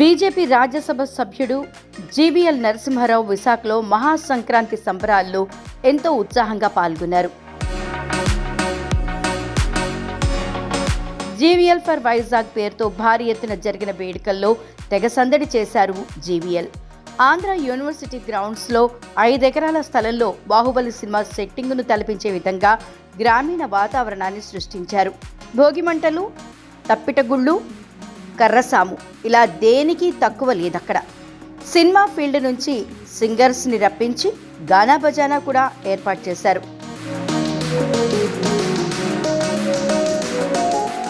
BJP Rajya Sabha సభ్యుడు జీవీఎల్ నరసింహారావు విశాఖలో మహాసంక్రాంతి సంబరాల్లో ఎంతో ఉత్సాహంగా పాల్గొన్నారు. జీవీఎల్ ఫర్ వైజాగ్ పేరుతో భారీ ఎత్తున జరిగిన వేడుకల్లో తెగ సందడి చేశారు జీవీఎల్. ఆంధ్ర యూనివర్సిటీ గ్రౌండ్స్లో ఐదెకరాల స్థలంలో బాహుబలి సినిమా సెట్టింగును తలపించే విధంగా గ్రామీణ వాతావరణాన్ని సృష్టించారు. భోగిమంటలు తప్పిటగుళ్ళు కర్రసాము. ఇలా దేనికి తక్కువ లేదక్కడ. సినిమా ఫీల్డ్ నుంచి సింగర్స్ని రప్పించి గానా బజానా కూడా ఏర్పాటు చేశారు.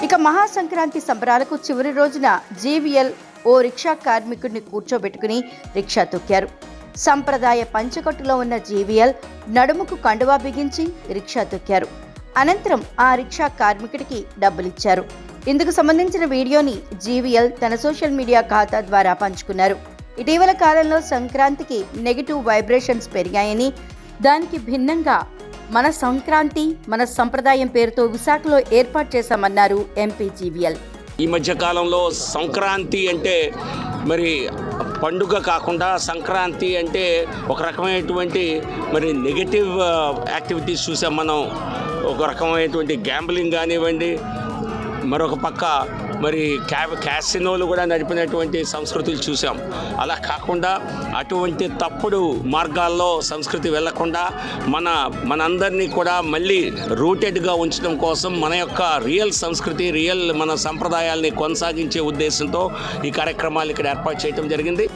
ఇక మహాసంక్రాంతి సంబరాలకు చివరి రోజున జీవీఎల్ ఓ రిక్షా కార్మికుడిని కూర్చోబెట్టుకుని రిక్షా తొక్కారు. సంప్రదాయ పంచకట్టులో ఉన్న జీవీఎల్ నడుముకు కండువా బిగించి రిక్షా తొక్కారు. అనంతరం ఆ రిక్షా కార్మికుడికి డబ్బులిచ్చారు. ఇందుకు సంబంధించిన వీడియోని జీవీఎల్ తన సోషల్ మీడియా ఖాతా ద్వారా పంచుకున్నారు. ఇటీవల కాలంలో సంక్రాంతికి నెగిటివ్ వైబ్రేషన్స్ పెరిగాయని దానికి భిన్నంగా మన సంక్రాంతి మన సంప్రదాయం పేరుతో విశాఖలో ఏర్పాటు చేశామన్నారు ఎంపీ జీవీఎల్. ఈ మధ్య కాలంలో సంక్రాంతి అంటే మరి పండుగ కాకుండా సంక్రాంతి అంటే ఒక రకమైనటువంటి మరి నెగటివ్ యాక్టివిటీస్ చూసాం మనం. ఒక రకమైనటువంటి గ్యాంబ్లింగ్ కానివ్వండి మరొక పక్క మరి క్యా క్యాసినోలు కూడా నడిపినటువంటి సంస్కృతులు చూసాం అలా కాకుండా అటువంటి తప్పుడు మార్గాల్లో సంస్కృతి వెళ్ళకుండా మన మనందరినీ కూడా మళ్ళీ రూటెడ్గా ఉంచడం కోసం మన యొక్క రియల్ సంస్కృతి రియల్ మన సంప్రదాయాల్ని కొనసాగించే ఉద్దేశంతో ఈ కార్యక్రమాలు ఇక్కడ ఏర్పాటు చేయడం జరిగింది.